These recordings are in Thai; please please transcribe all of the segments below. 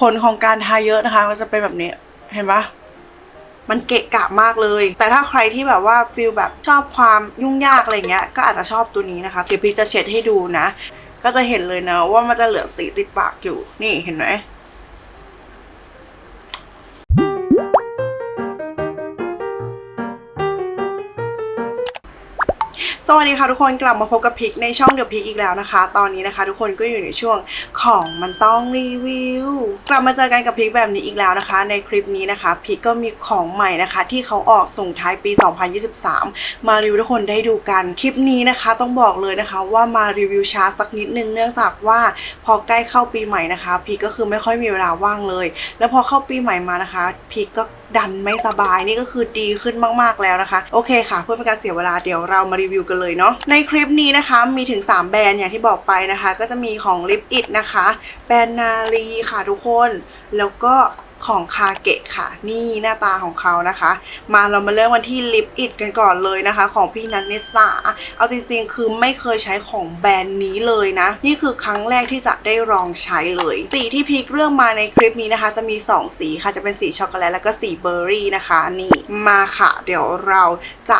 ผลของการทาเยอะนะคะ ก็จะเป็นแบบนี้เห็นปะมันเกะกะมากเลย แต่ถ้าใครที่แบบว่าฟิลแบบชอบความยุ่งยากอะไรเงี้ย ก็อาจจะชอบตัวนี้นะคะ เดี๋ยวพี่จะเช็ดให้ดูนะ ก็จะเห็นเลยนะว่ามันจะเหลือสีติดปากอยู่ นี่เห็นไหม สวัสดีค่ะทุกคนกลับมาพบกับพิกในช่องเดอะพิกอีกแล้วนะคะ ตอนนี้นะคะทุกคนก็อยู่ในช่วงของมันต้องรีวิวกลับมาเจอกันกับพิกแบบนี้อีกแล้วนะคะ ในคลิปนี้นะคะพิกก็มีของใหม่นะคะ ที่เขาออกส่งท้ายปี 2023 มารีวิวทุกคนได้ดูกันคลิปนี้นะคะ ต้องบอกเลยนะคะ ว่ามารีวิวช้าสักนิดนึงเนื่องจากว่าพอใกล้เข้าปีใหม่นะคะพิกก็คือไม่ค่อยมีเวลาว่างเลย แล้วพอเข้าปีใหม่มานะคะพิกก็ ดันไม่สบายนี่ก็คือดีขึ้นมากๆแล้วนะคะ โอเคค่ะ เพื่อเป็นการเสียเวลาเดี๋ยวเรามารีวิวกันเลยเนาะในคลิปนี้นะคะมีถึง 3 แบรนด์อย่างที่บอกไปนะคะ ก็จะมีของ Lip It นะคะ แบรนด์นาลีค่ะทุกคนแล้วก็ ของคาเกะค่ะ นี่หน้าตาของเขานะคะ มาเรามาเริ่มวันที่ลิปอิดกันก่อนเลยนะคะ ของพี่นัทเนสาเอาจริงๆ คือไม่เคยใช้ของแบรนด์นี้เลยนะ นี่คือครั้งแรกที่จะได้ลองใช้เลย สีที่พีคเรื่องมาในคลิปนี้นะคะ จะมี 2 สีค่ะจะเป็นสีช็อกโกแลตแล้วก็สีเบอร์รี่นะคะ นี่มาค่ะ เดี๋ยวเราจะ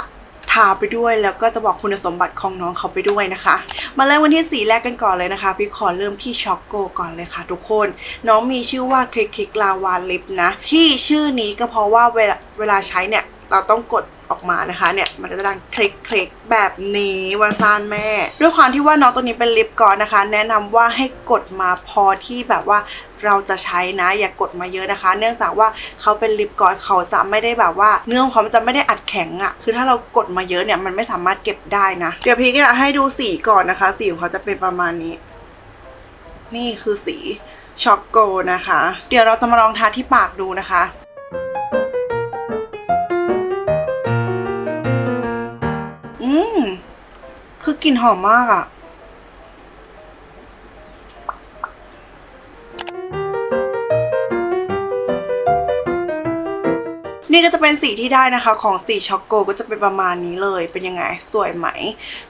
ทาไปด้วย แล้วก็จะบอกคุณสมบัติของน้องเขาไปด้วยนะคะ มาเริ่มวันที่สีแรกกันก่อนเลยนะคะพี่ขอเริ่มที่ช็อกโกก่อนเลยค่ะ ทุกคน น้องมีชื่อว่าคลิกคลิกลาวาลิปนะ ที่ชื่อนี้ก็เพราะว่าเวลาเวลาใช้เนี่ย เราต้องกดออกมานะคะเนี่ยมันจะดังคลิกคลิกแบบนี้ว่าซานแม่ ด้วยความที่ว่าน้องตัวนี้เป็นลิปกลอสนะคะ แนะนำว่าให้กดมาพอที่แบบว่าเราจะใช้นะ อย่ากกดมาเยอะนะคะ เนื่องจากว่าเขาเป็นลิปกลอสเขาจะไม่ได้แบบว่า เนื้อของเขามันจะไม่ได้อัดแข็งอะ่ะคือถ้าเรากดมาเยอะเนี่ยมันไม่สามารถเก็บได้นะเดี๋ยวพี่ก็จะให้ดูสีก่อนนะคะ สีของเขาจะเป็นประมาณนี้ นี่คือสีช็อกโกนะคะ เดี๋ยวเราจะมาลองทาที่ปากดูนะคะ คือกลิ่นหอมมากอะ่ นี่ก็จะเป็นสีที่ได้นะคะของสีช็อกโกก็จะเป็นประมาณนี้เลยเป็นยังไงสวยไหม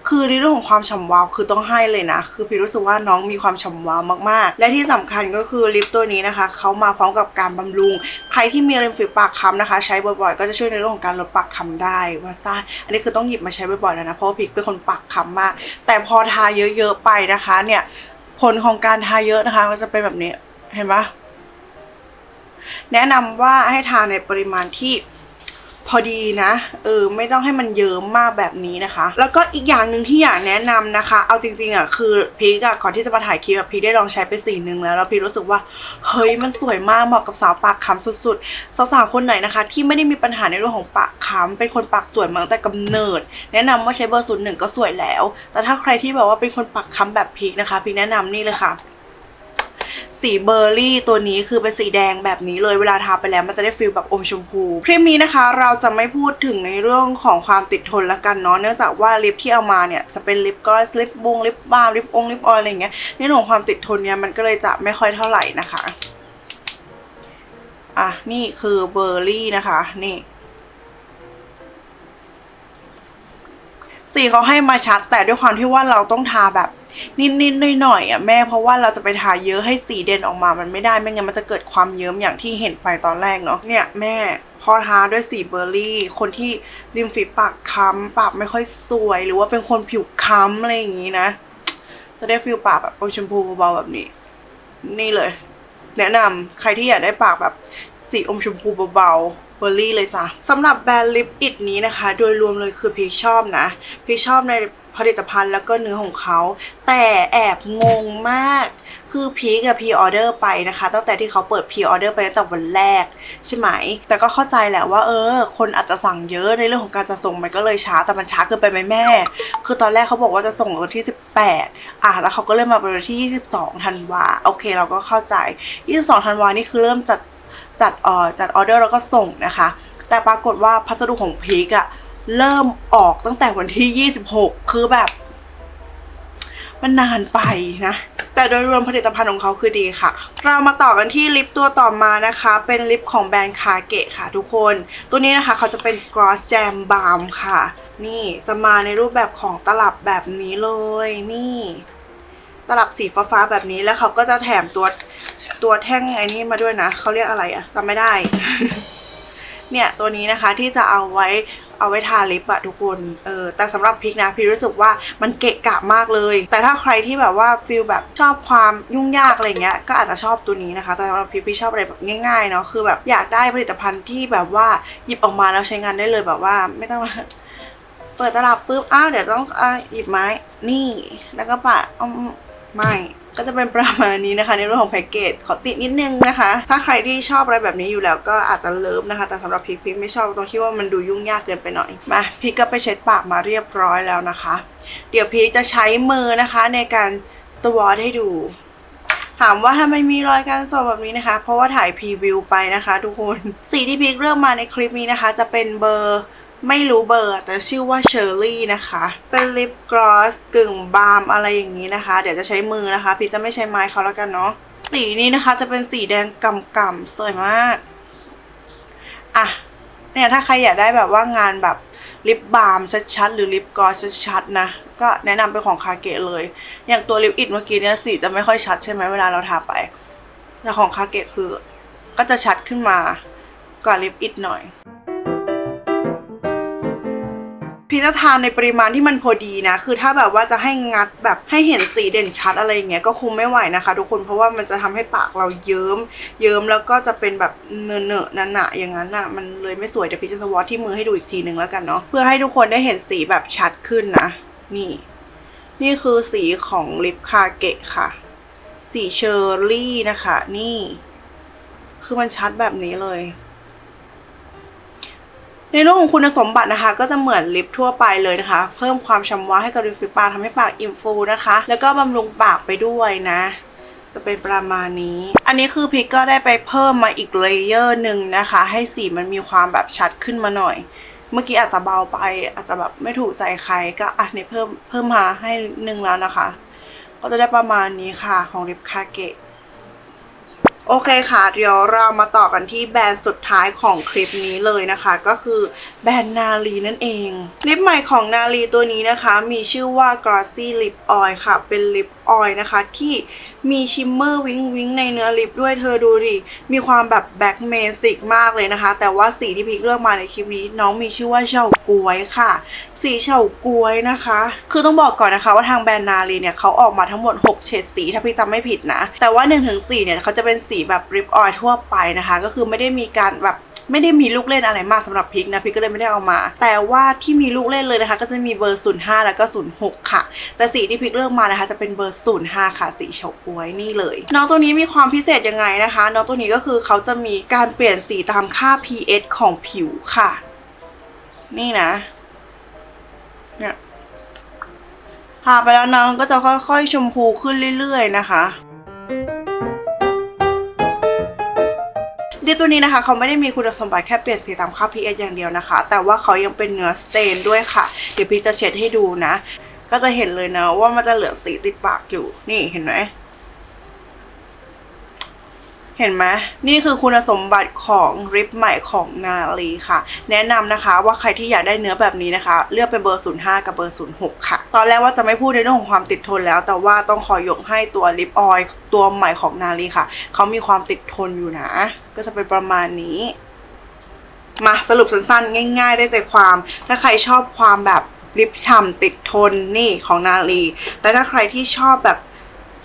คือในเรื่องของความฉ่ำวาวคือต้องให้เลยนะ คือพี่รู้สึกว่าน้องมีความฉ่ำวาวมากๆ และที่สำคัญก็คือลิปตัวนี้นะคะเขามาพร้อมกับการบำรุง ใครที่มีริมฝีปากค้ำนะคะ ใช้บ่อยๆ ก็จะช่วยในเรื่องของการลดปากค้ำได้ว่าซ่าอันนี้คือต้องหยิบมาใช้บ่อยๆแล้วนะเพราะพิกเป็นคนปากค้ำมาก แต่พอทาเยอะๆไปนะคะเนี่ยผลของการทาเยอะนะคะก็จะเป็นแบบนี้เห็นปะ แนะนำว่าให้ทานในปริมาณที่พอดีนะ เออ ไม่ต้องให้มันเยิ้มมากแบบนี้นะคะ แล้วก็อีกอย่างหนึ่งที่อยากแนะนำนะคะ เอาจริงๆอะคือพีกอะก่อนที่จะมาถ่ายคลิปอะพีได้ลองใช้ไปสีหนึ่งแล้ว แล้วพีรู้สึกว่า เฮ้ย มันสวยมากเหมาะกับสาวปากค้ำสุดๆ สาวๆคนไหนนะคะ ที่ไม่ได้มีปัญหาในเรื่องของปากค้ำเป็นคนปากสวยมาตั้งแต่กำเนิด แนะนำว่าใช้เบอร์ศูนย์หนึ่งก็สวยแล้ว แต่ถ้าใครที่แบบว่าเป็นคนปากค้ำแบบพีกนะคะ พีแนะนำนี่เลยค่ะ สีเบอร์รี่ตัวนี้คือเป็นสีแดงแบบนี้เลยเวลาทาไปแล้วมันจะได้ฟีลแบบอมชมพูคลิปนี้นะคะเราจะไม่พูดถึงในเรื่องของความติดทนละกันเนาะเนื่องจากว่าลิปที่เอามาเนี่ยจะเป็นลิปกลอสลิปบงลิปบาล์มลิปองลิปออยอะไรอย่างเงี้ยในเรื่องของความติดทนเนี่ยมันก็เลยจะไม่ค่อยเท่าไหร่นะคะอะนี่คือเบอร์รี่นะคะนี่สีเขาให้มาชัดแต่ด้วยความที่ว่าเราต้องทาแบบ นิดๆหน่อยๆอะแม่เพราะว่าเราจะไปทาเยอะให้สีเด่นออกมามันไม่ได้ไม่งั้นมันจะเกิดความเยิ้มอย่างที่เห็นไปตอนแรกเนาะเนี่ยแม่พอทาด้วยสีเบอร์รี่ คนที่ริมฝีปากค้ำปากไม่ค่อยสวย หรือว่าเป็นคนผิวค้ำอะไรอย่างงี้นะ จะได้ฟิลปากแบบอมชมพูเบาๆแบบนี้ นี่เลย แนะนำใครที่อยากได้ปากแบบสีอมชมพูเบาๆเบอร์รี่เลยจ้ะสำหรับแบรนด์ลิปอิดนี้นะคะ โดยรวมเลยคือพีคชอบนะพีคชอบใน ผลิตภัณฑ์แล้วก็เนื้อของเขา แต่แอบงงมาก คือพีกับพีออเดอร์ไปนะคะ ตั้งแต่ที่เขาเปิดพีออเดอร์ไปตั้งแต่วันแรก ใช่ไหม แต่ก็เข้าใจแหละว่าเออ คนอาจจะสั่งเยอะในเรื่องของการจะส่งมันก็เลยช้าแต่มันช้าเกินไปไหมแม่ คือตอนแรกเขาบอกว่าจะส่งวันที่ 18 อะแล้วเขาก็เริ่มมาเป็นวันที่ 22ธันวาโอเค เราก็เข้าใจ 22ธันวานี่คือเริ่มจัดจัดออจัดออเดอร์แล้วก็ส่งนะคะ แต่ปรากฏว่าพัสดุของพีกอะ เริ่มออกตั้งแต่วันที่ 26 คือแบบ มันนานไปนะ แต่โดยรวมผลิตภัณฑ์ของเขาคือดีค่ะ เรามาต่อกันที่ลิปตัวต่อมานะคะ เป็นลิปของแบรนด์คาเกะค่ะทุกคน ตัวนี้นะคะเขาจะเป็น Gloss Jam Balm ค่ะ นี่จะมาในรูปแบบของตลับแบบนี้เลย นี่ตลับสีฟ้าๆแบบนี้แล้วเขาก็จะแถมตัวตัวแท่งไอ้นี่มาด้วยนะเขาเรียกอะไรอะจำไม่ได้ เนี่ยตัวนี้นะคะที่จะเอาไว้ เอาไว้ทาลิปอะทุกคน เออ แต่สำหรับพิกนะพี่รู้สึกว่ามันเกะกะมากเลย แต่ถ้าใครที่แบบว่าฟิลแบบชอบความยุ่งยากอะไรเงี้ย ก็อาจจะชอบตัวนี้นะคะ แต่สำหรับพิกพี่ชอบอะไรแบบง่ายๆเนาะ คือแบบอยากได้ผลิตภัณฑ์ที่แบบว่าหยิบออกมาแล้วใช้งานได้เลยแบบว่าไม่ต้องมาเปิดตลับปุ๊บ อ้าวเดี๋ยวต้องอหยิบไม้ นี่ แล้วก็ปะอืม ไม่ก็จะเป็นประมาณนี้นะคะ ในเรื่องของแพ็กเกจขอติดนิดนึงนะคะ ถ้าใครที่ชอบอะไรแบบนี้อยู่แล้วก็อาจจะเลิฟนะคะ แต่สำหรับพีคพีคไม่ชอบตรงที่ว่ามันดูยุ่งยากเกินไปหน่อยมาพีคก็ไปเช็ดปากมาเรียบร้อยแล้วนะคะ เดี๋ยวพีคจะใช้มือนะคะในการสวอตให้ดู ถามว่าทำไมมีรอยการสอบแบบนี้นะคะ เพราะว่าถ่ายพรีวิวไปนะคะ ทุกคนสีที่พีคเลือกมาในคลิปนี้นะคะ จะเป็นเบอร์ ไม่รู้เบอร์แต่ชื่อว่าเชอร์รี่นะคะ เป็นลิปกลอสกึ่งบาล์มอะไรอย่างนี้นะคะ เดี๋ยวจะใช้มือนะคะ พี่จะไม่ใช้ไม้เขาแล้วกันเนาะสีนี้นะคะจะเป็นสีแดงกำๆสวยมากอะเนี่ยถ้าใครอยากได้แบบว่างานแบบลิปบาล์มชัดๆหรือลิปกลอสชัดๆนะก็แนะนำเป็นของคาเกะเลย อย่างตัวลิปอิดเมื่อกี้เนี่ยสีจะไม่ค่อยชัดใช่ไหมเวลาเราทาไป แต่ของคาเกะคือ ก็จะชัดขึ้นมากว่าลิปอิดหน่อย พี่จะทาในปริมาณที่มันพอดีนะ คือถ้าแบบว่าจะให้งัดแบบให้เห็นสีเด่นชัดอะไรอย่างเงี้ยก็คงไม่ไหวนะคะ ทุกคนเพราะว่ามันจะทำให้ปากเราเยิ้ม เยิ้มแล้วก็จะเป็นแบบเนอะเนอะๆหนาๆอย่างนั้นอะมันเลยไม่สวยเดี๋ยวพี่จะสวอตที่มือให้ดูอีกทีหนึ่งแล้วกันเนาะเพื่อให้ทุกคนได้เห็นสีแบบชัดขึ้นนะ นี่ นี่คือสีของลิปคาเกะค่ะ สีเชอร์รี่นะคะ นี่ คือมันชัดแบบนี้เลย ในเรื่องของคุณสมบัตินะคะ ก็จะเหมือนลิปทั่วไปเลยนะคะ เพิ่มความฉ่ำว้าให้กับริมฝีปากทำให้ปากอิ่มฟูนะคะ แล้วก็บำรุงปากไปด้วยนะ จะเป็นประมาณนี้ อันนี้คือพิกก็ได้ไปเพิ่มมาอีกเลเยอร์หนึ่งนะคะ ให้สีมันมีความแบบชัดขึ้นมาหน่อย เมื่อกี้อาจจะเบาไป อาจจะแบบไม่ถูกใจใครก็อะนี่เพิ่มเพิ่มมาให้หนึ่งแล้วนะคะ ก็จะได้ประมาณนี้ค่ะของลิปคาเกะ โอเคค่ะ เดี๋ยวเรามาต่อกันที่แบรนด์สุดท้ายของคลิปนี้เลยนะคะ ก็คือแบรนด์นาลีนั่นเองลิปใหม่ของนาลีตัวนี้นะคะ มีชื่อว่า Glossy Lip Oil ค่ะ เป็นลิป ออยล์นะคะ ที่มีชิมเมอร์วิงวิงในเนื้อลิปด้วยเธอดูดิ มีความแบบแบ็คเมสิกมากเลยนะคะ แต่ว่าสีที่พิกเลือกมาในคลิปนี้ น้องมีชื่อว่าเฉาก๊วยค่ะ สีเฉาก๊วยนะคะ คือต้องบอกก่อนนะคะว่าทางแบรนด์นาลีเนี่ยเขาออกมาทั้งหมด 6 เฉดสีถ้าพี่จำไม่ผิดนะ แต่ว่า1นถึงสเนี่ยเขาจะเป็นสีแบบริปออยล์ทั่วไปนะคะ ก็คือไม่ได้มีการแบบ ไม่ได้มีลูกเล่นอะไรมากสำหรับพิกนะพิกก็เลยไม่ได้เอามา แต่ว่าที่มีลูกเล่นเลยนะคะ ก็จะมีเบอร์ 05 แล้วก็ 06 ค่ะ แต่สีที่พิกเลือกมานะคะ จะเป็นเบอร์ 05 ค่ะ สีเฉาก๊วยนี่เลย น้องตัวนี้มีความพิเศษยังไงนะคะ น้องตัวนี้ก็คือเขาจะมีการเปลี่ยนสีตามค่า pH ของผิวค่ะ นี่นะเนี่ยทาไปแล้วน้องก็จะค่อยๆ ชมพูขึ้นเรื่อยๆนะคะ ลิปตัวนี้นะคะเขาไม่ได้มีคุณสมบัติแค่เปลี่ยนสีตามค่า pH อย่างเดียวนะคะ แต่ว่าเขายังเป็นเนื้อสเตนด้วยค่ะ เดี๋ยวพี่จะเช็ดให้ดูนะ ก็จะเห็นเลยนะว่ามันจะเหลือสีติดปากอยู่ นี่เห็นไหม เห็นไหมนี่คือคุณสมบัติของริปใหม่ของนาลีค่ะ แนะนำนะคะว่าใครที่อยากได้เนื้อแบบนี้นะคะ เลือกเป็นเบอร์ 05 กับเบอร์ 06 ค่ะ ตอนแรกว่าจะไม่พูดในเรื่องของความติดทนแล้ว แต่ว่าต้องขอยกให้ตัวลิปออยล์ตัวใหม่ของนาลีค่ะ เขามีความติดทนอยู่นะ ก็จะเป็นประมาณนี้ มาสรุปสั้นๆ ง่าย ๆ ได้ใจความ ถ้าใครชอบความแบบลิปฉ่ำติดทนนี่ของนาลี แต่ถ้าใครที่ชอบแบบ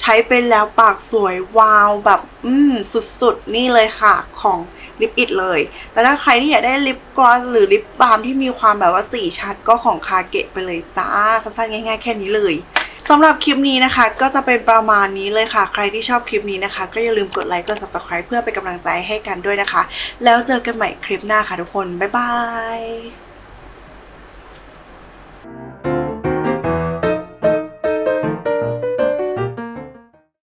ใช้เป็นแล้วปากสวยวาวแบบ อืม สุดๆ นี่เลยค่ะของลิปอิดเลย แต่ถ้าใครที่อยากได้ลิปกลอสหรือลิปบาล์มที่มีความแบบว่าสีชัดก็ของคาเกะไปเลยจ้า สั้นๆ ง่ายๆ แค่นี้เลยสำหรับคลิปนี้นะคะ ก็จะเป็นประมาณนี้เลยค่ะ ใครที่ชอบคลิปนี้นะคะ ก็อย่าลืมกดไลค์กด subscribe เพื่อเป็นกำลังใจให้กันด้วยนะคะ แล้วเจอกันใหม่คลิปหน้าค่ะทุกคน บ๊ายบาย